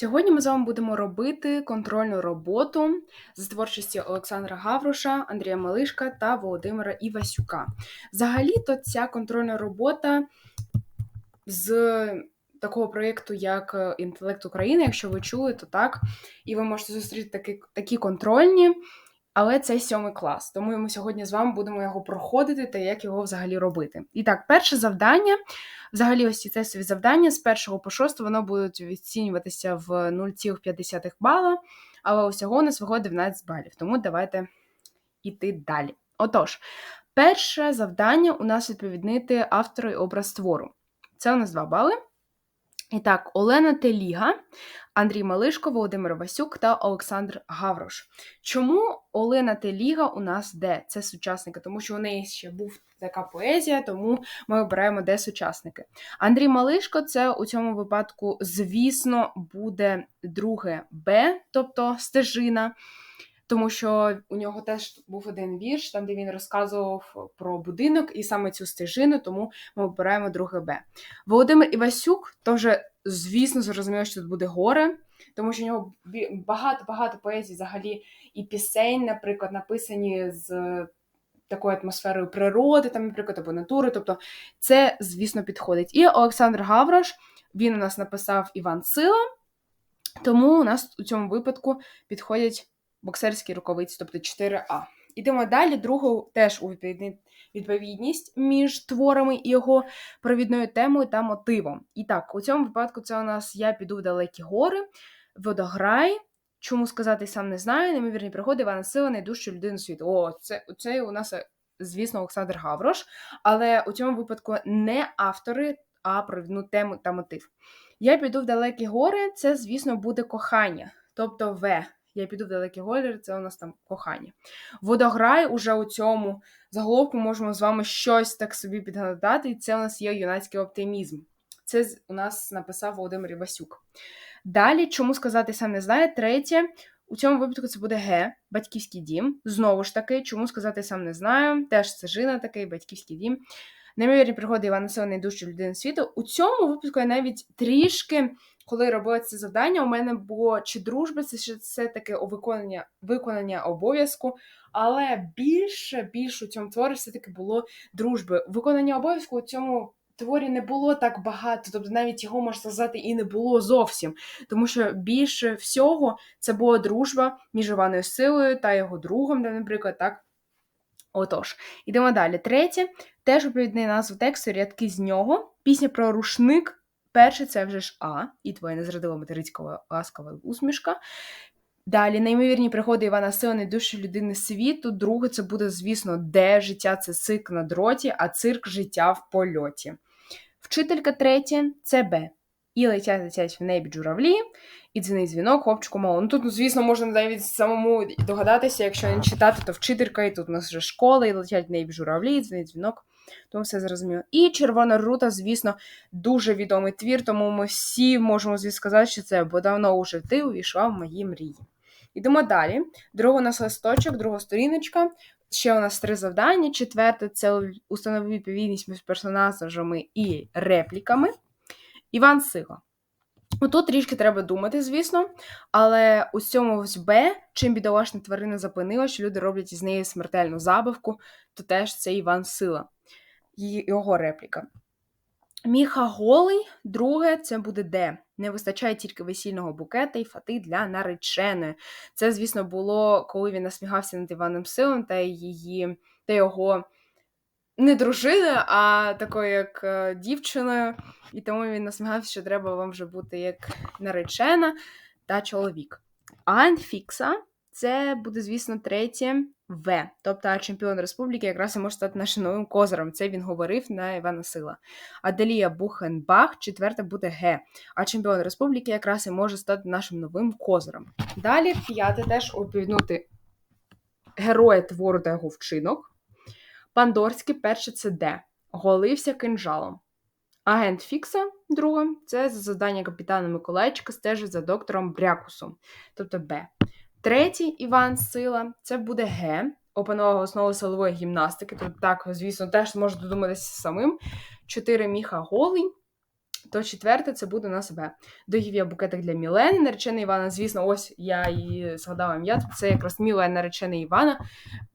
Сьогодні ми з вами будемо робити контрольну роботу з творчості Олександра Гавруша, Андрія Малишка та Володимира Івасюка. Взагалі-то ця контрольна робота з такого проєкту, як Інтелект України, якщо ви чули, то так. І ви можете зустріти такі, такі контрольні. Але це сьомий клас, тому ми сьогодні з вами будемо його проходити та як його взагалі робити. І так, перше завдання Взагалі, ось ці тестові завдання з 1 по 6 воно будуть відцінюватися в 0,5 бала, але усього у нас виходить 12 балів. Тому давайте йти далі. Отож, перше завдання у нас відповіднити автору і образ твору. Це у нас 2 бали. І так, Олена Теліга, Андрій Малишко, Володимир Васюк та Олександр Гаврош. Чому Олена Теліга у нас де? Це сучасники, тому що у неї ще був така поезія, тому ми обираємо де сучасники. Андрій Малишко це у цьому випадку, звісно, буде друге Б, тобто стежина. Тому що у нього теж був один вірш, там де він розказував про будинок і саме цю стежину, тому ми обираємо друге Б. Володимир Івасюк теж, звісно, зрозуміло, що тут буде горе, тому що у нього багато-багато поезій, взагалі, і пісень, наприклад, написані з такою атмосферою природи, там, наприклад, або натури. Тобто це, звісно, підходить. І Олександр Гаврош, він у нас написав Іван Сила, тому у нас у цьому випадку підходять боксерські рукавиці, тобто 4А. Ідемо далі. Другу теж у відповідність між творами і його провідною темою та мотивом. І так, у цьому випадку це у нас Я піду в далекі гори, водограй. Чому сказати сам не знаю, неймовірні пригоди Івана Сила, найдужчу людину світу. О, це це у нас, звісно, Олександр Гаврош, але у цьому випадку не автори, а провідну тему та мотив. Я піду в далекі гори, це, звісно, буде кохання, тобто В. Я піду в далекі гори, це у нас там кохання. Водограй уже у цьому заголовку можемо з вами щось так собі підгадати, і це у нас є юнацький оптимізм. Це у нас написав Володимир Івасюк. Далі, чому сказати сам не знає. Третє, у цьому випадку це буде Г, батьківський дім. Знову ж таки, чому сказати сам не знаю. Теж це жина такий, батьківський дім. Неймовірні пригоди Івана Сила найдужчої людини світу. У цьому випадку я навіть трішки, коли робила це завдання, у мене було чи дружба, це ще все таке виконання виконання обов'язку. Але більше більше у цьому творі все-таки було дружби. Виконання обов'язку у цьому творі не було так багато, тобто навіть його можна сказати і не було зовсім, тому що більше всього це була дружба між Іваною Силою та його другом, наприклад, так. Отож, ідемо далі. Третє, теж відповідний назву тексту рядки з нього. Пісня про рушник. Перше, це вже ж А, і твоя незрадила материцька ласкава усмішка. Далі, неймовірні пригоди Івана Сила, найдужчої людини світу. Друге, це буде, звісно, де життя це цирк на дроті, а цирк життя в польоті. Вчителька третя це Б. І летять летять в небі журавлі, і дзвінить дзвінок, хлопчику мало. Ну тут, ну, звісно, можна навіть самому догадатися, якщо не читати, то вчителька, і тут у нас вже школа, і летять в небі журавлі, і дзвінить дзвінок. Тому все зрозуміло. І червона рута, звісно, дуже відомий твір, тому ми всі можемо звісно сказати, що це бо давно уже ти увійшла в мої мрії. Йдемо далі. Другий у нас листочок, друга сторіночка. Ще у нас три завдання. Четверте це установи відповідність між персонажами і репліками. Іван Сила. Тут трішки треба думати, звісно, але у цьому ось Б, чим бідолашна тварина запинила, що люди роблять із неї смертельну забавку, то теж це Іван Сила, його репліка. Міха голий, друге, це буде Д. Не вистачає тільки весільного букета і фати для нареченої. Це, звісно, було, коли він насміхався над Іваном Силом та її та його не дружиною, а такою як е, дівчиною. І тому він насміхався, що треба вам вже бути як наречена та чоловік. Анфікса це буде, звісно, третє В. Тобто чемпіон республіки якраз і може стати нашим новим козиром. Це він говорив на Івана Сила. Аделія Бухенбах, четверте буде Г. А чемпіон республіки якраз і може стати нашим новим козиром. Далі п'яте теж обвіднути героя твору та його вчинок. Пандорський перше це Д. Голився кинжалом. Агент Фікса, друге, це за завдання капітана Миколайчика стежить за доктором Брякусом, тобто Б. Третій Іван Сила це буде Г. Опанував основу силової гімнастики. Тут так, звісно, теж можна додуматися самим. Чотири міха голий. То четверте це буде нас В. Доїв я букетик для Мілени, наречений Івана. Звісно, ось я її згадала ім'я. Це якраз Мілен, наречений Івана,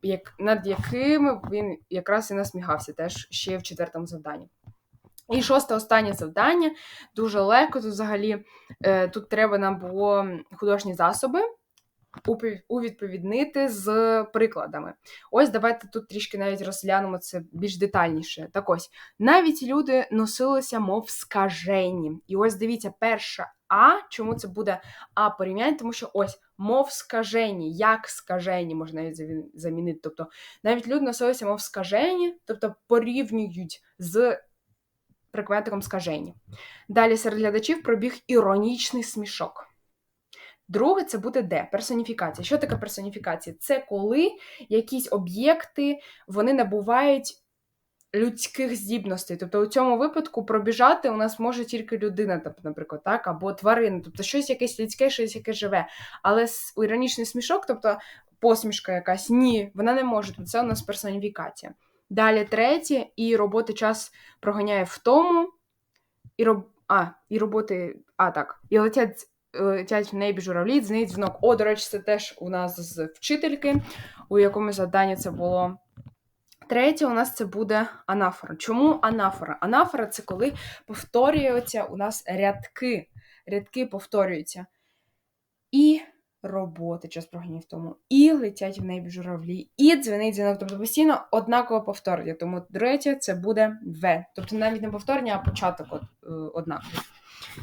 як, над яким він якраз і насміхався теж ще в четвертому завданні. І шосте останнє завдання дуже легко. Тут взагалі е, тут треба нам було художні засоби увідповіднити з прикладами. Ось давайте тут трішки навіть розглянемо це більш детальніше. Так ось, навіть люди носилися, мов скажені. І ось дивіться, перша А, чому це буде А порівняння? Тому що ось, мов скажені, як скажені, можна навіть замінити. Тобто навіть люди носилися, мов скажені, тобто порівнюють з прикметиком скажені. Далі серед глядачів пробіг іронічний смішок. Друге, це буде де? Персоніфікація. Що таке персоніфікація? Це коли якісь об'єкти вони набувають людських здібностей. Тобто у цьому випадку пробіжати у нас може тільки людина, тобто, наприклад, так, або тварина, тобто щось якесь людське, щось яке живе. Але іронічний смішок, тобто посмішка якась, ні, вона не може. Тобто це у нас персоніфікація. Далі третє, і роботи час проганяє в тому, і роб... а, і роботи, а так, і летять летять в небі журавлі, дзвонить дзвінок. О, до речі, це теж у нас з вчительки, у якому завданні це було. Третє, у нас це буде анафора. Чому анафора? Анафора це коли повторюються у нас рядки. Рядки повторюються. Роботи, час прогнів тому, і летять в небі журавлі, і дзвенить дзвінок. Тобто постійно однакове повторення. Тому третє це буде В. Тобто навіть не повторення, а початок е, однаковий.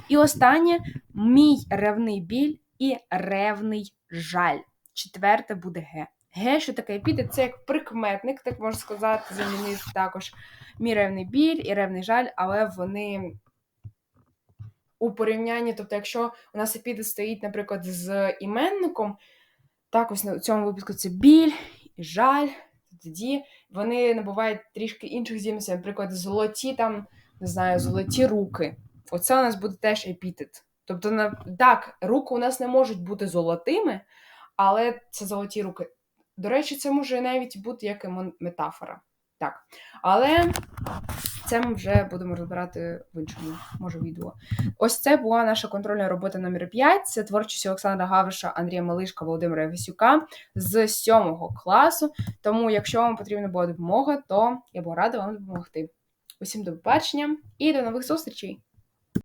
І останнє мій ревний біль і ревний жаль. Четверте буде Г. Г, що таке епітет, це як прикметник, так можна сказати, замінив також мій ревний біль і ревний жаль, але вони у порівнянні, тобто, якщо у нас епітет стоїть, наприклад, з іменником, так ось на цьому випадку це біль і жаль, тоді вони набувають трішки інших здібностей, наприклад, золоті там, не знаю, золоті руки. Оце у нас буде теж епітет. Тобто, так, руки у нас не можуть бути золотими, але це золоті руки. До речі, це може навіть бути як метафора. Так. Але це ми вже будемо розбирати в іншому, може, відео. Ось це була наша контрольна робота номер 5 Це творчість Олександра Гавриша, Андрія Малишка, Володимира Вісюка з 7 класу. Тому, якщо вам потрібна була допомога, то я була рада вам допомогти. Усім до побачення і до нових зустрічей!